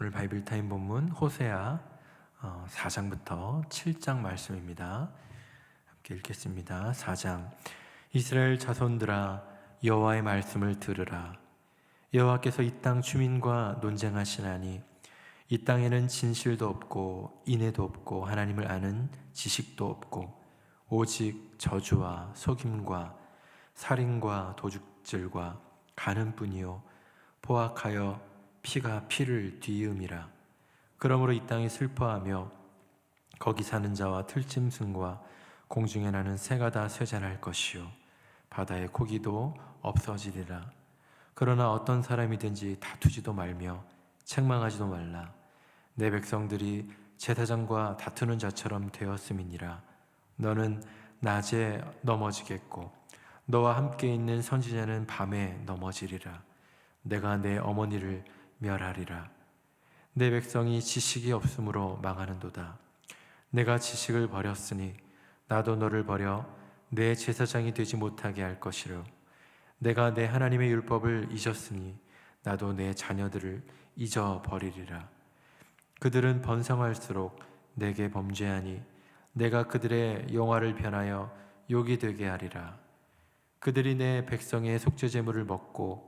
오늘 바이블 타임 본문 호세아 4장부터 7장 말씀입니다. 함께 읽겠습니다. 4장 이스라엘 자손들아 여호와의 말씀을 들으라 여호와께서 이 땅 주민과 논쟁하시나니 이 땅에는 진실도 없고 인애도 없고 하나님을 아는 지식도 없고 오직 저주와 속임과 살인과 도둑질과 가는뿐이요 포악하여 피가 피를 뒤음이라. 그러므로 이 땅이 슬퍼하며 거기 사는 자와 틀짐승과 공중에 나는 새가 다 쇠잔할 것이요. 바다의 고기도 없어지리라. 그러나 어떤 사람이든지 다투지도 말며 책망하지도 말라. 내 백성들이 제사장과 다투는 자처럼 되었음이니라. 너는 낮에 넘어지겠고 너와 함께 있는 선지자는 밤에 넘어지리라. 내가 내 어머니를 멸하리라. 내 백성이 지식이 없으므로 망하는도다. 내가 지식을 버렸으니 나도 너를 버려 내 제사장이 되지 못하게 할 것이로. 내가 내 하나님의 율법을 잊었으니 나도 내 자녀들을 잊어버리리라. 그들은 번성할수록 내게 범죄하니 내가 그들의 영화를 변하여 욕이 되게 하리라. 그들이 내 백성의 속죄제물을 먹고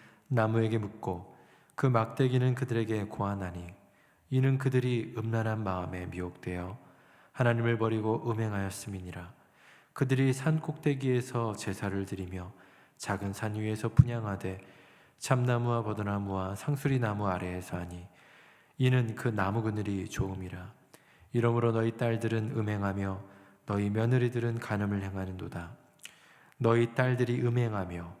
나무에게 묻고 그 막대기는 그들에게 고하나니 이는 그들이 음란한 마음에 미혹되어 하나님을 버리고 음행하였음이니라. 그들이 산 꼭대기에서 제사를 드리며 작은 산 위에서 분양하되 참나무와 버드나무와 상수리 나무 아래에서 하니 이는 그 나무 그늘이 좋음이라. 이러므로 너희 딸들은 음행하며 너희 며느리들은 간음을 행하는도다. 너희 딸들이 음행하며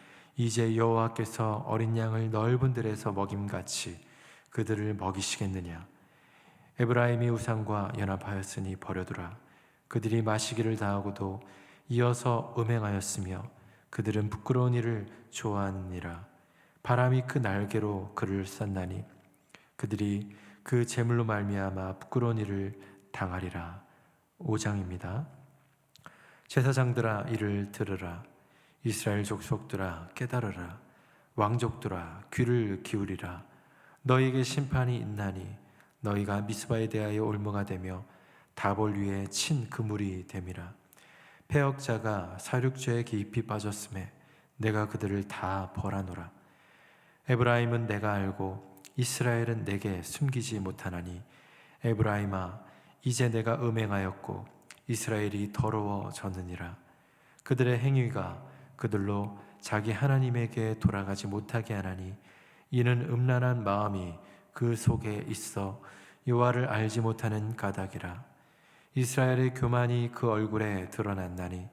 이제 여호와께서 어린 양을 넓은 들에서 먹임같이 그들을 먹이시겠느냐? 에브라임이 우상과 연합하였으니 버려두라. 그들이 마시기를 다하고도 이어서 음행하였으며 그들은 부끄러운 일을 좋아하느니라. 바람이 그 날개로 그를 쌌나니 그들이 그 재물로 말미암아 부끄러운 일을 당하리라. 5장입니다. 제사장들아 이를 들으라 이스라엘 족속들아 깨달으라. 왕족들아 귀를 기울이라. 너에게 심판이 있나니 너희가 미스바에 대하여 올무가 되며 다볼 위에 친 그물이 됨이라. 폐역자가 사륙죄에 깊이 빠졌음에 내가 그들을 다 벌하노라. 에브라임은 내가 알고 이스라엘은 내게 숨기지 못하나니 에브라임아 이제 내가 음행하였고 이스라엘이 더러워졌느니라. 그들의 행위가 그들로 자기 하나님에게 돌아가지 못하게 하나니 이는 음란한 마음이 그 속에 있어 여호와를 알지 못하는 까닭이라. 이스라엘의 교만이 그 얼굴에 드러났나니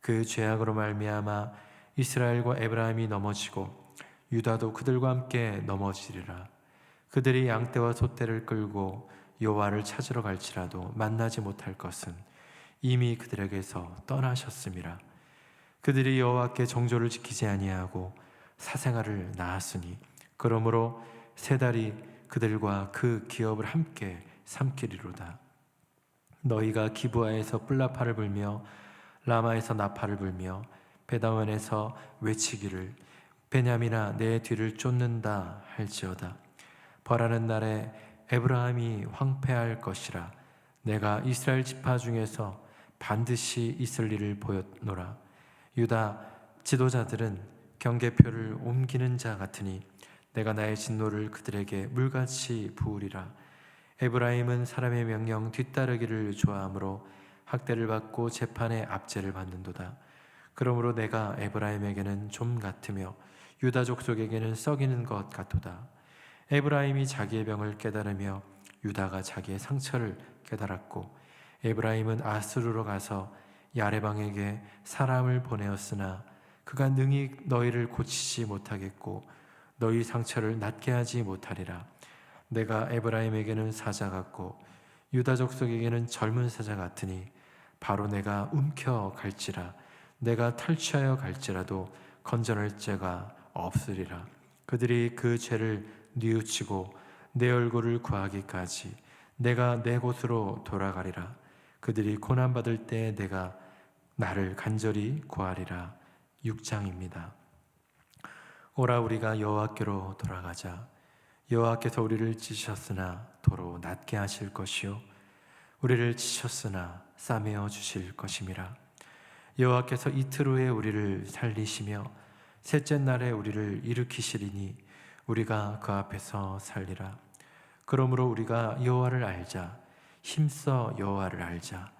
그 죄악으로 말미암아 이스라엘과 에브라임이 넘어지고 유다도 그들과 함께 넘어지리라. 그들이 양떼와 소떼를 끌고 여호와를 찾으러 갈지라도 만나지 못할 것은 이미 그들에게서 떠나셨음이라 그들이 여호와께 정조를 지키지 아니하고 사생활을 낳았으니 그러므로 세 달이 그들과 그 기업을 함께 삼키리로다. 너희가 기부하에서 뿔나파를 불며 라마에서 나파를 불며 베다원에서 외치기를 베냐미나 내 뒤를 쫓는다 할지어다. 벌하는 날에 에브라함이 황폐할 것이라. 내가 이스라엘 지파 중에서 반드시 있을 일을 보였노라. 유다 지도자들은 경계표를 옮기는 자 같으니 내가 나의 진노를 그들에게 물같이 부으리라 에브라임은 사람의 명령 뒤따르기를 좋아하므로 학대를 받고 재판에 압제를 받는도다. 그러므로 내가 에브라임에게는 좀 같으며 유다 족속에게는 썩이는 것 같도다. 에브라임이 자기의 병을 깨달으며 유다가 자기의 상처를 깨달았고 에브라임은 아스루로 가서 야레방에게 사람을 보내었으나 그가 능히 너희를 고치지 못하겠고 너희 상처를 낫게 하지 못하리라. 내가 에브라임에게는 사자 같고 유다 족속에게는 젊은 사자 같으니 바로 내가 움켜 갈지라 내가 탈취하여 갈지라도 건전할 죄가 없으리라. 그들이 그 죄를 뉘우치고 내 얼굴을 구하기까지 내가 내 곳으로 돌아가리라. 그들이 고난 받을 때 내가 나를 간절히 구하리라. 6장입니다. 오라 우리가 여호와께로 돌아가자. 여호와께서 우리를 찢으셨으나 도로 낫게 하실 것이요 우리를 치셨으나 싸매어 주실 것임이라. 여호와께서 이틀 후에 우리를 살리시며 셋째 날에 우리를 일으키시리니 우리가 그 앞에서 살리라. 그러므로 우리가 여호와를 알자. 힘써 여호와를 알자.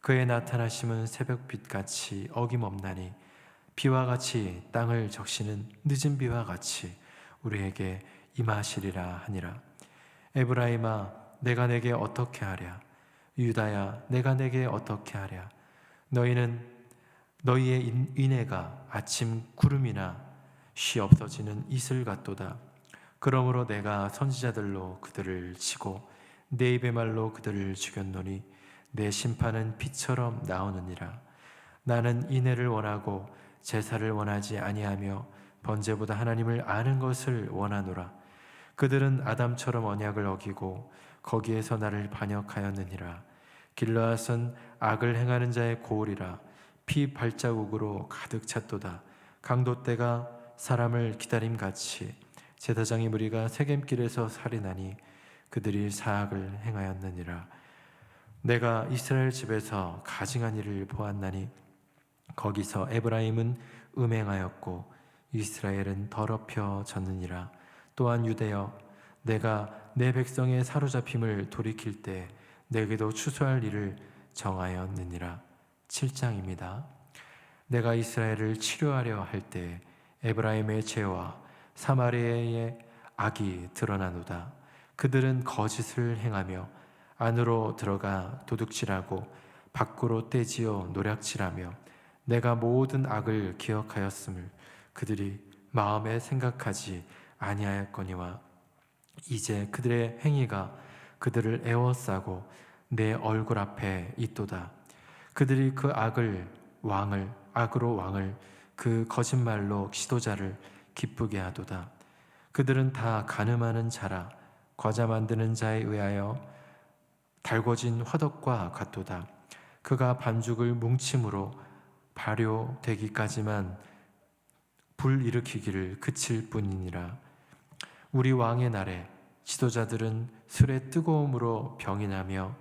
그의 나타나심은 새벽빛 같이 어김없나니 비와 같이 땅을 적시는 늦은 비와 같이 우리에게 임하시리라 하니라. 에브라임아 내가 내게 어떻게 하랴 유다야 내가 내게 어떻게 하랴 너희는 너희의 인- 인애가 아침 구름이나 쉬 없어지는 이슬 같도다 그러므로 내가 선지자들로 그들을 치고 내 입의 말로 그들을 죽였노니 내 심판은 빛처럼 나오느니라. 나는 인애를 원하고 제사를 원하지 아니하며 번제보다 하나님을 아는 것을 원하노라. 그들은 아담처럼 언약을 어기고 거기에서 나를 반역하였느니라. 길라앗은 악을 행하는 자의 고울이라. 피 발자국으로 가득 찼도다. 강도 때가 사람을 기다림 같이 제사장의 무리가 세겜길에서 살인하니 그들이 사악을 행하였느니라 내가 이스라엘 집에서 가증한 일을 보았나니 거기서 에브라임은 음행하였고 이스라엘은 더럽혀졌느니라 또한 유대여 내가 내 백성의 사로잡힘을 돌이킬 때 내게도 추수할 일을 정하였느니라 7장입니다. 내가 이스라엘을 치료하려 할 때 에브라임의 죄와 사마리아의 악이 드러나노다. 그들은 거짓을 행하며 안으로 들어가 도둑질하고 밖으로 떼지어 노략질하며 내가 모든 악을 기억하였음을 그들이 마음에 생각하지 아니하였거니와 이제 그들의 행위가 그들을 애워싸고 내 얼굴 앞에 있도다. 그들이 그 악을 왕을 악으로 왕을 그 거짓말로 지도자를 기쁘게 하도다. 그들은 다 가늠하는 자라 과자 만드는 자에 의하여 달궈진 화덕과 같도다. 그가 반죽을 뭉침으로 발효되기까지만 불 일으키기를 그칠 뿐이니라. 우리 왕의 날에 지도자들은 술의 뜨거움으로 병이 나며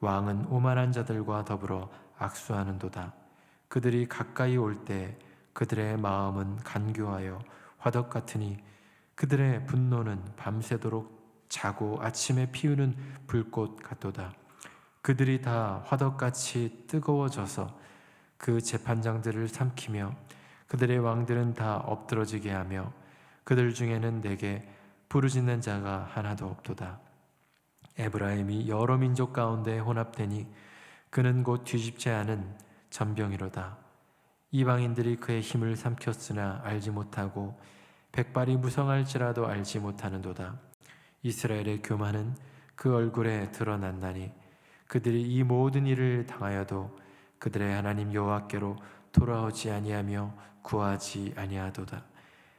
왕은 오만한 자들과 더불어 악수하는도다. 그들이 가까이 올 때 그들의 마음은 간교하여 화덕 같으니 그들의 분노는 밤새도록 자고 아침에 피우는 불꽃 같도다. 그들이 다 화덕같이 뜨거워져서 그 재판장들을 삼키며 그들의 왕들은 다 엎드러지게 하며 그들 중에는 내게 부르짖는 자가 하나도 없도다. 에브라임이 여러 민족 가운데 혼합되니 그는 곧 뒤집지 않은 전병이로다. 이방인들이 그의 힘을 삼켰으나 알지 못하고 백발이 무성할지라도 알지 못하는도다. 이스라엘의 교만은 그 얼굴에 드러났나니 그들이 이 모든 일을 당하여도 그들의 하나님 여호와께로 돌아오지 아니하며 구하지 아니하도다.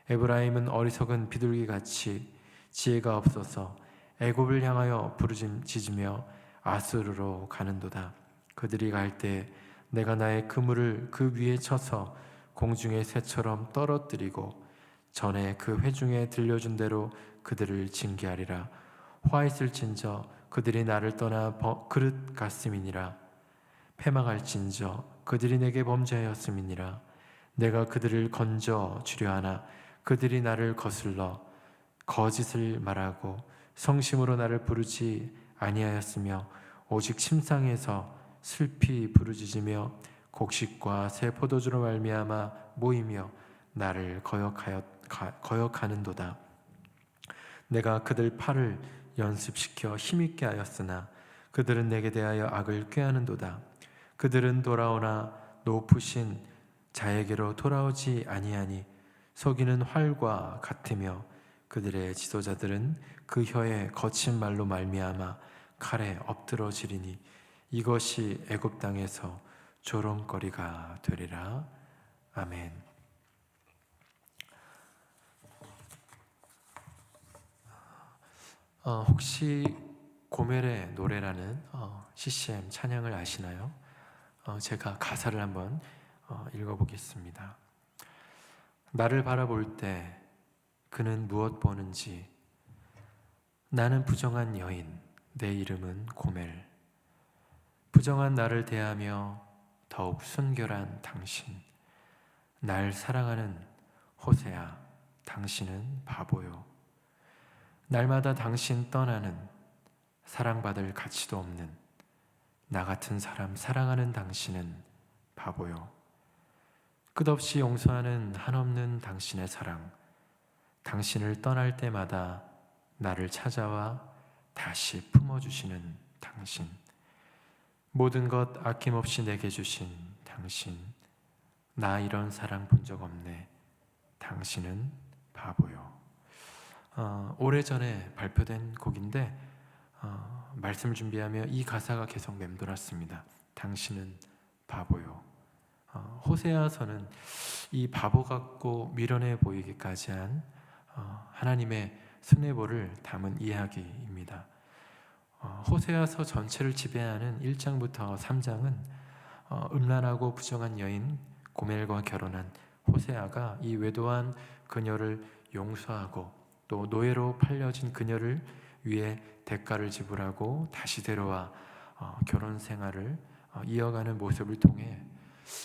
에브라임은 어리석은 비둘기 같이 지혜가 없어서 애굽을 향하여 부르짖으며 아수르로 가는도다. 그들이 갈 때 내가 나의 그물을 그 위에 쳐서 공중의 새처럼 떨어뜨리고 전에 그 회중에 들려준 대로 그들을 징계하리라. 화 있을진저 그들이 나를 떠나 버- 그릇 같음이니라. 패망할진저 그들이 내게 범죄하였음이니라. 내가 그들을 건져 주려 하나 그들이 나를 거슬러 거짓을 말하고 성심으로 나를 부르지 아니하였으며 오직 침상에서 슬피 부르짖으며 곡식과 새 포도주로 말미암아 모이며 나를 거역하여 가- 거역하는도다. 내가 그들 팔을 연습시켜 힘있게 하였으나 그들은 내게 대하여 악을 꾀하는도다. 그들은 돌아오나 높으신 자에게로 돌아오지 아니하니 속이는 활과 같으며 그들의 지도자들은 그 혀에 거친 말로 말미암아 칼에 엎드러지리니 이것이 애굽 땅에서 조롱거리가 되리라 아멘. 어, 혹시 고멜의 노래라는 어, CCM 찬양을 아시나요? 어, 제가 가사를 한번 어, 읽어보겠습니다. 나를 바라볼 때 그는 무엇 보는지 나는 부정한 여인 내 이름은 고멜 부정한 나를 대하며 더욱 순결한 당신 날 사랑하는 호세야 당신은 바보요 날마다 당신 떠나는 사랑받을 가치도 없는 나 같은 사람 사랑하는 당신은 바보요. 끝없이 용서하는 한없는 당신의 사랑 당신을 떠날 때마다 나를 찾아와 다시 품어주시는 당신 모든 것 아낌없이 내게 주신 당신 나 이런 사랑 본 적 없네. 당신은 바보요 어, 오래전에 발표된 곡인데 어, 말씀을 준비하며 이 가사가 계속 맴돌았습니다 당신은 바보요 어, 호세아서는 이 바보 같고 미련해 보이기까지 한 어, 하나님의 순애보를 담은 이야기입니다. 어, 호세아서 전체를 지배하는 1장부터 3장은 어, 음란하고 부정한 여인 고멜과 결혼한 호세아가 이 외도한 그녀를 용서하고 또 노예로 팔려진 그녀를 위해 대가를 지불하고 다시 데려와 어, 결혼 생활을 어, 이어가는 모습을 통해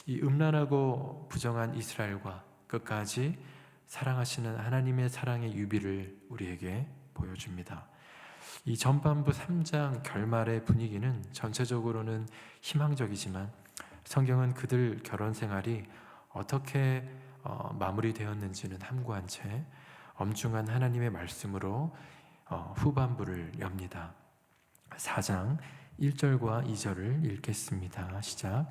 이 음란하고 부정한 이스라엘과 끝까지 사랑하시는 하나님의 사랑의 유비를 우리에게 보여줍니다. 이 전반부 3장 결말의 분위기는 전체적으로는 희망적이지만 성경은 그들 결혼 생활이 어떻게 어, 마무리되었는지는 함구한 채 엄중한 하나님의 말씀으로 어, 후반부를 엽니다. 4장 1절과 2절을 읽겠습니다. 시작.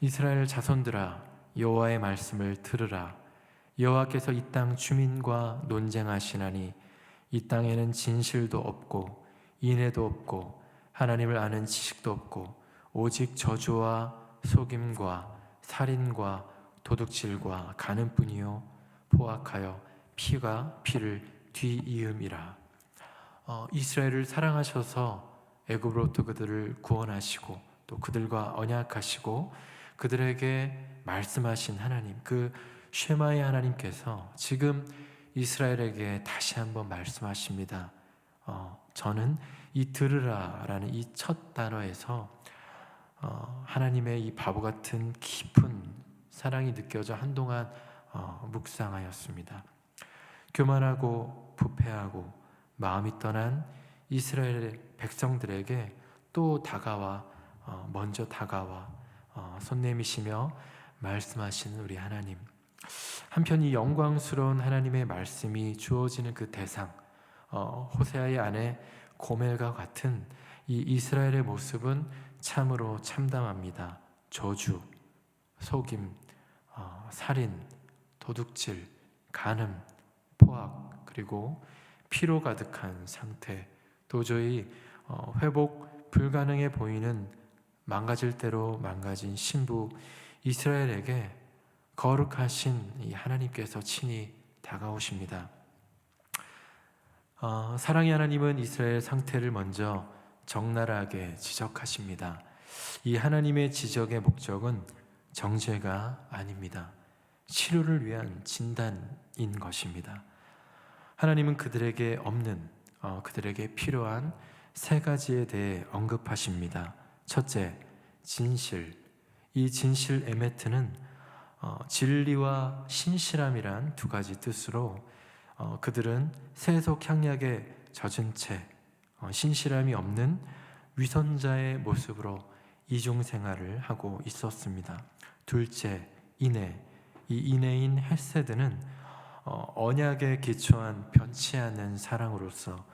이스라엘 자손들아 여호와의 말씀을 들으라 여호와께서 이 땅 주민과 논쟁하시나니 이 땅에는 진실도 없고 인애도 없고 하나님을 아는 지식도 없고 오직 저주와 속임과 살인과 도둑질과 가는뿐이요 포악하여 피가 피를 뒤이음이라 어, 이스라엘을 사랑하셔서 애굽으로부터 그들을 구원하시고 또 그들과 언약하시고 그들에게 말씀하신 하나님 그 쉐마의 하나님께서 지금 이스라엘에게 다시 한번 말씀하십니다. 어, 저는 이 들으라라는 이 첫 단어에서 어, 하나님의 이 바보 같은 깊은 사랑이 느껴져 한동안 어, 묵상하였습니다. 교만하고 부패하고 마음이 떠난 이스라엘 백성들에게 또 다가와 어, 먼저 다가와 어, 손 내미시며 말씀하시는 우리 하나님. 한편 이 영광스러운 하나님의 말씀이 주어지는 그 대상, 어, 호세아의 아내 고멜과 같은 이 이스라엘의 모습은 참으로 참담합니다. 저주, 속임, 어, 살인, 도둑질, 간음, 포악, 그리고 피로 가득한 상태, 도저히 어, 회복 불가능해 보이는 망가질 대로 망가진 신부 이스라엘에게 거룩하신 이 하나님께서 친히 다가오십니다. 어, 사랑의 하나님은 이스라엘 상태를 먼저 적나라하게 지적하십니다. 이 하나님의 지적의 목적은 정죄가 아닙니다. 치료를 위한 진단인 것입니다. 하나님은 그들에게 없는 어, 그들에게 필요한 세 가지에 대해 언급하십니다. 첫째, 진실. 이 진실 에메트는 어, 진리와 신실함이란 두 가지 뜻으로 어, 그들은 세속 향약에 젖은 채 어, 신실함이 없는 위선자의 모습으로 이중 생활을 하고 있었습니다. 둘째, 인애. 이 인애인 헬세드는 어, 언약에 기초한 변치 않는 사랑으로서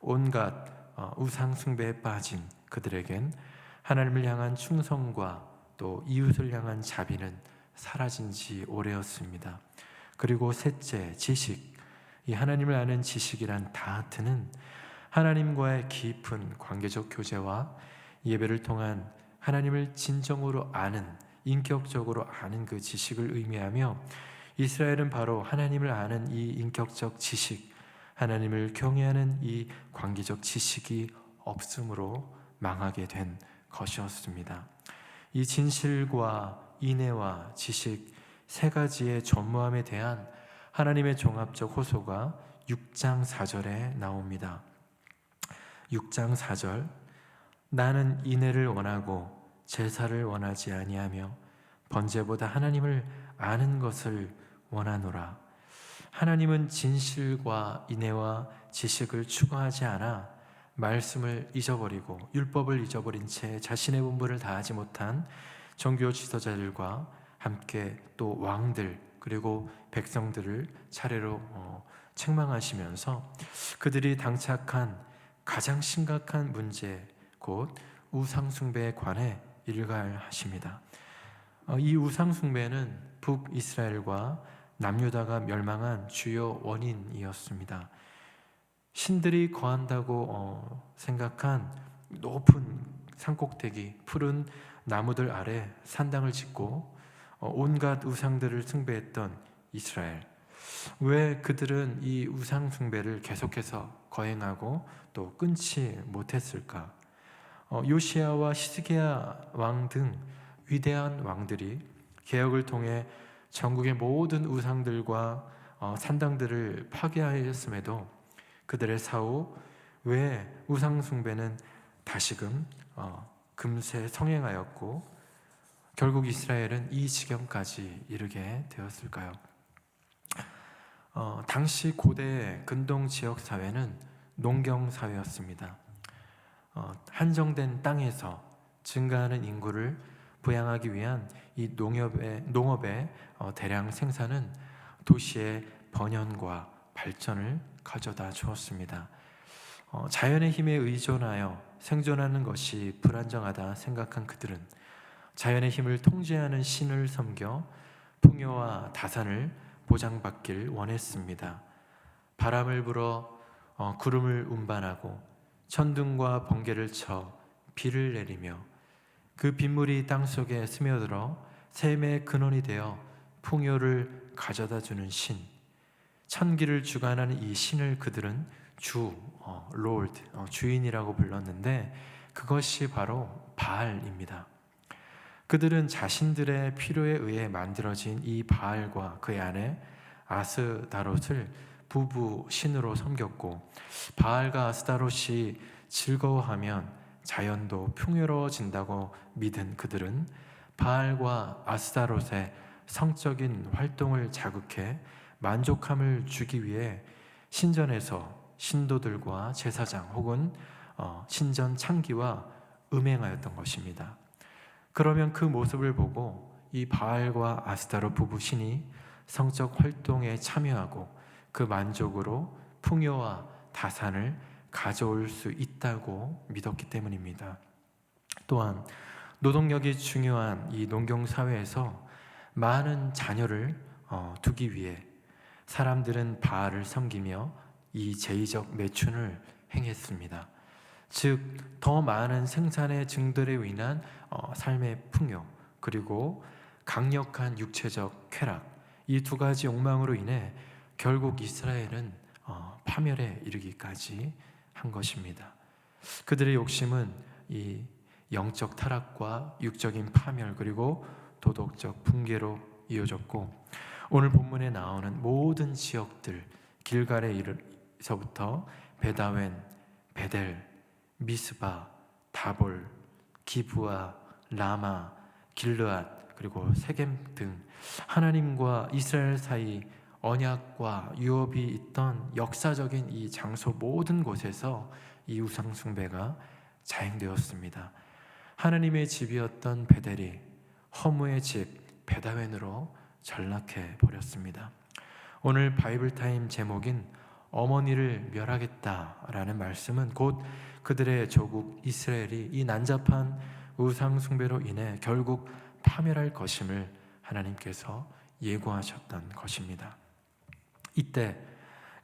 온갖 어, 우상 숭배에 빠진 그들에겐 하나님을 향한 충성과 또 이웃을 향한 자비는 사라진 지 오래였습니다. 그리고 셋째, 지식. 이 하나님을 아는 지식이란 다트는 하나님과의 깊은 관계적 교제와 예배를 통한 하나님을 진정으로 아는 인격적으로 아는 그 지식을 의미하며 이스라엘은 바로 하나님을 아는 이 인격적 지식, 하나님을 경외하는 이 관계적 지식이 없음으로 망하게 된 것이었습니다. 이 진실과 인애와 지식 세 가지의 전무함에 대한 하나님의 종합적 호소가 6장 4절에 나옵니다. 6장 4절 나는 인애를 원하고 제사를 원하지 아니하며 번제보다 하나님을 아는 것을 원하노라. 하나님은 진실과 인애와 지식을 추구하지 않아 말씀을 잊어버리고 율법을 잊어버린 채 자신의 본분을 다하지 못한 종교 지도자들과 함께 또 왕들 그리고 백성들을 차례로 어, 책망하시면서 그들이 당착한 가장 심각한 문제 곧 우상 숭배에 관해 일갈하십니다. 어, 이 우상 숭배는 북이스라엘과 남유다가 멸망한 주요 원인이었습니다. 신들이 거한다고 어, 생각한 높은 산꼭대기, 푸른 나무들 아래 산당을 짓고 어, 온갖 우상들을 숭배했던 이스라엘. 왜 그들은 이 우상 숭배를 계속해서 거행하고 또 끊지 못했을까? 어, 요시아와 시스기야 왕 등 위대한 왕들이 개혁을 통해 전국의 모든 우상들과 어, 산당들을 파괴하였음에도 그들의 사후 왜 우상 숭배는 다시금 어, 금세 성행하였고 결국 이스라엘은 이 지경까지 이르게 되었을까요? 어, 당시 고대 근동 지역 사회는 농경 사회였습니다. 어, 한정된 땅에서 증가하는 인구를 부양하기 위한 이 농업의 농업의 어, 대량 생산은 도시의 번영과 발전을 가져다 주었습니다. 어, 자연의 힘에 의존하여 생존하는 것이 불안정하다 생각한 그들은 자연의 힘을 통제하는 신을 섬겨 풍요와 다산을 보장받길 원했습니다. 바람을 불어 어, 구름을 운반하고 천둥과 번개를 쳐 비를 내리며 그 빗물이 땅 속에 스며들어 샘의 근원이 되어 풍요를 가져다 주는 신. 천기를 주관하는 이 신을 그들은 주, 어, 롤드, 어, 주인이라고 불렀는데 그것이 바로 바알입니다. 그들은 자신들의 필요에 의해 만들어진 이 바알과 그의 아내 아스다롯을 부부 신으로 섬겼고 바알과 아스다롯이 즐거워하면 자연도 풍요로워진다고 믿은 그들은 바알과 아스다롯의 성적인 활동을 자극해 만족함을 주기 위해 신전에서 신도들과 제사장 혹은 어, 신전 창기와 음행하였던 것입니다. 그러면 그 모습을 보고 이 바알과 아스타로 부부 신이 성적 활동에 참여하고 그 만족으로 풍요와 다산을 가져올 수 있다고 믿었기 때문입니다. 또한 노동력이 중요한 이 농경 사회에서 많은 자녀를 어, 두기 위해 사람들은 바알을 섬기며 이 제의적 매춘을 행했습니다. 즉, 더 많은 생산의 증들에 인한 어, 삶의 풍요, 그리고 강력한 육체적 쾌락, 이 두 가지 욕망으로 인해 결국 이스라엘은 어, 파멸에 이르기까지 한 것입니다. 그들의 욕심은 이 영적 타락과 육적인 파멸 그리고 도덕적 붕괴로 이어졌고 오늘 본문에 나오는 모든 지역들 길갈에 이르서부터 베다웬, 베델, 미스바, 다볼, 기브아, 라마, 길르앗 그리고 세겜 등 하나님과 이스라엘 사이 언약과 유업이 있던 역사적인 이 장소 모든 곳에서 이 우상 숭배가 자행되었습니다. 하나님의 집이었던 베델이 허무의 집 베다웬으로 전락해 버렸습니다. 오늘 바이블 타임 제목인 어머니를 멸하겠다라는 말씀은 곧 그들의 조국 이스라엘이 이 난잡한 우상 숭배로 인해 결국 파멸할 것임을 하나님께서 예고하셨던 것입니다. 이때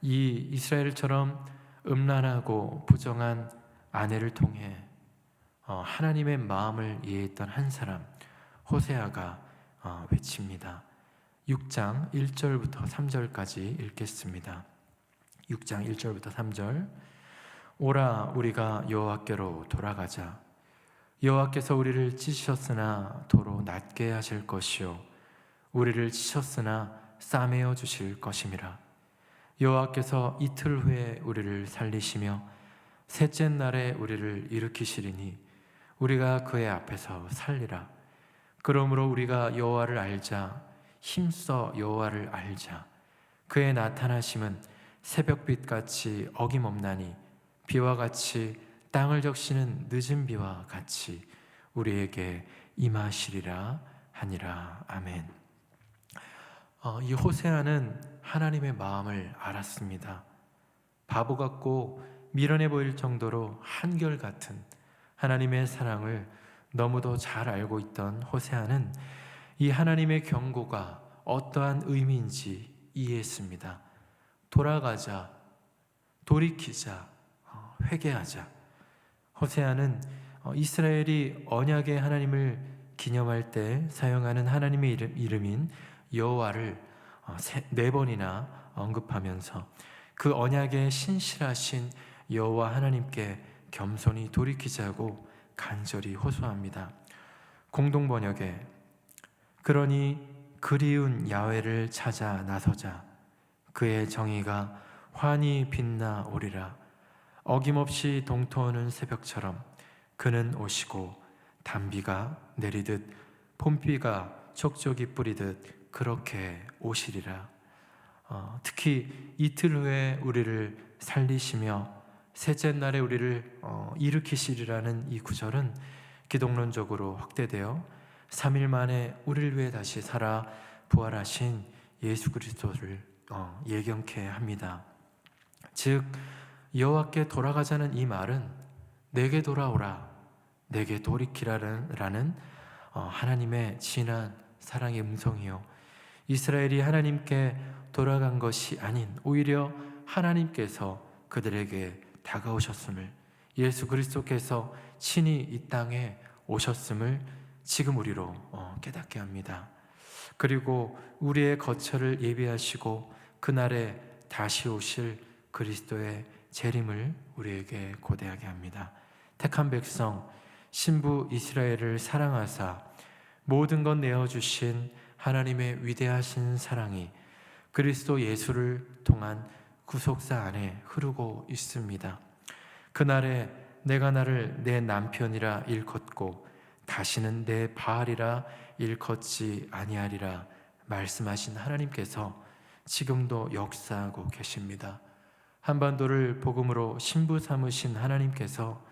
이 이스라엘처럼 음란하고 부정한 아내를 통해 어, 하나님의 마음을 이해했던 한 사람 호세아가 어, 외칩니다. 6장 1절부터 3절까지 읽겠습니다. 6장 1절부터 3절 오라 우리가 여호와께로 돌아가자 여호와께서 우리를 찢으셨으나 도로 낮게 하실 것이요 우리를 치셨으나 싸매어 주실 것임이라 여호와께서 이틀 후에 우리를 살리시며 셋째 날에 우리를 일으키시리니 우리가 그의 앞에서 살리라. 그러므로 우리가 여호와를 알자 힘써 여호와를 알자. 그의 나타나심은 새벽빛 같이 어김없나니 비와 같이 땅을 적시는 늦은 비와 같이 우리에게 임하시리라 하니라. 아멘. 어, 이 호세아는 하나님의 마음을 알았습니다. 바보 같고 미련해 보일 정도로 한결 같은 하나님의 사랑을 너무도 잘 알고 있던 호세아는 이 하나님의 경고가 어떠한 의미인지 이해했습니다. 돌아가자, 돌이키자, 어, 회개하자. 호세아는 어, 이스라엘이 언약의 하나님을 기념할 때 사용하는 하나님의 이름, 이름인 여호와를 어, 네 번이나 언급하면서 그 언약의 신실하신 여호와 하나님께 겸손히 돌이키자고 간절히 호소합니다. 공동 번역에 그러니 그리운 야훼를 찾아 나서자 그의 정의가 환히 빛나 오리라 어김없이 동토하는 새벽처럼 그는 오시고 단비가 내리듯 봄비가 촉촉이 뿌리듯 그렇게 오시리라 어, 특히 이틀 후에 우리를 살리시며 셋째 날에 우리를 어, 일으키시리라는 이 구절은 기독론적으로 확대되어 3일 만에 우리를 위해 다시 살아 부활하신 예수 그리스도를 어, 예견케 합니다. 즉 여호와께 돌아가자는 이 말은 내게 돌아오라, 내게 돌이키라는 어, 하나님의 진한 사랑의 음성이요. 이스라엘이 하나님께 돌아간 것이 아닌 오히려 하나님께서 그들에게 다가오셨음을 예수 그리스도께서 친히 이 땅에 오셨음을 지금 우리로 어, 깨닫게 합니다. 그리고 우리의 거처를 예비하시고 그날에 다시 오실 그리스도의 재림을 우리에게 고대하게 합니다. 택한 백성 신부 이스라엘을 사랑하사 모든 것 내어 주신 하나님의 위대하신 사랑이 그리스도 예수를 통한 구속사 안에 흐르고 있습니다. 그날에 내가 나를 내 남편이라 일컫고 다시는 내 바알이라 일컫지 아니하리라 말씀하신 하나님께서 지금도 역사하고 계십니다. 한반도를 복음으로 신부 삼으신 하나님께서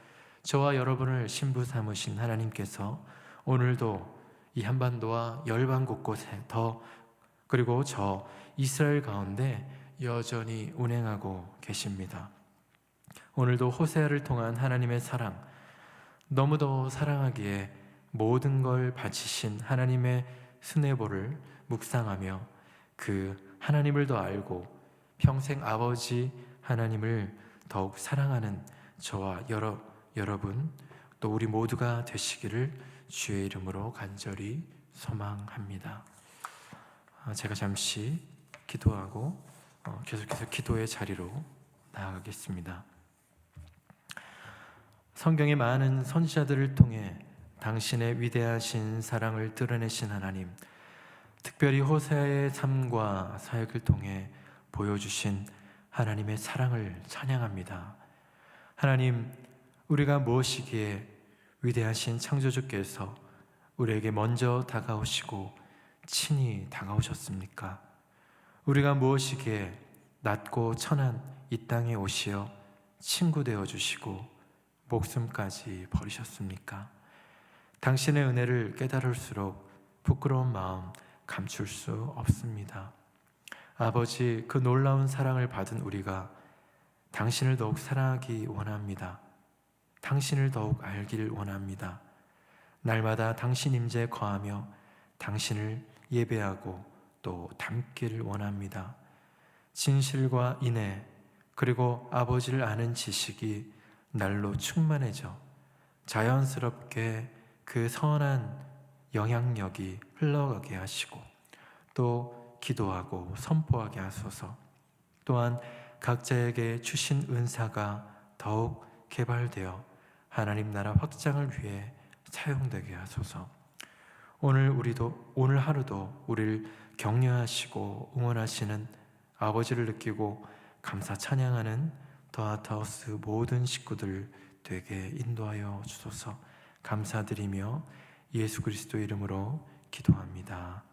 저와 여러분을 신부 삼으신 하나님께서 오늘도 이 한반도와 열방 곳곳에 더 그리고 저 이스라엘 가운데 여전히 운행하고 계십니다. 오늘도 호세아를 통한 하나님의 사랑 너무도 사랑하기에 모든 걸 바치신 하나님의 수뇌보를 묵상하며 그 하나님을 더 알고 평생 아버지 하나님을 더욱 사랑하는 저와 여러, 여러분 또 우리 모두가 되시기를 주의 이름으로 간절히 소망합니다. 아, 제가 잠시 기도하고 어, 계속해서 기도의 자리로 나아가겠습니다. 성경의 많은 선지자들을 통해 당신의 위대하신 사랑을 드러내신 하나님, 특별히 호세아의 삶과 사역을 통해 보여주신 하나님의 사랑을 찬양합니다. 하나님, 우리가 무엇이기에 위대하신 창조주께서 우리에게 먼저 다가오시고 친히 다가오셨습니까? 우리가 무엇이기에 낮고 천한 이 땅에 오시어 친구 되어 주시고 목숨까지 버리셨습니까? 당신의 은혜를 깨달을수록 부끄러운 마음 감출 수 없습니다. 아버지, 그 놀라운 사랑을 받은 우리가 당신을 더욱 사랑하기 원합니다. 당신을 더욱 알기를 원합니다. 날마다 당신 임재에 거하며 당신을 예배하고 또 닮기를 원합니다. 진실과 인애 그리고 아버지를 아는 지식이 날로 충만해져 자연스럽게 그 선한 영향력이 흘러가게 하시고 또 기도하고 선포하게 하소서 또한 각자에게 주신 은사가 더욱 개발되어 하나님 나라 확장을 위해 사용되게 하소서. 오늘 우리도 오늘 하루도 우리를 격려하시고 응원하시는 아버지를 느끼고 감사 찬양하는 더하타우스 모든 식구들 되게 인도하여 주소서. 감사드리며 예수 그리스도 이름으로 기도합니다.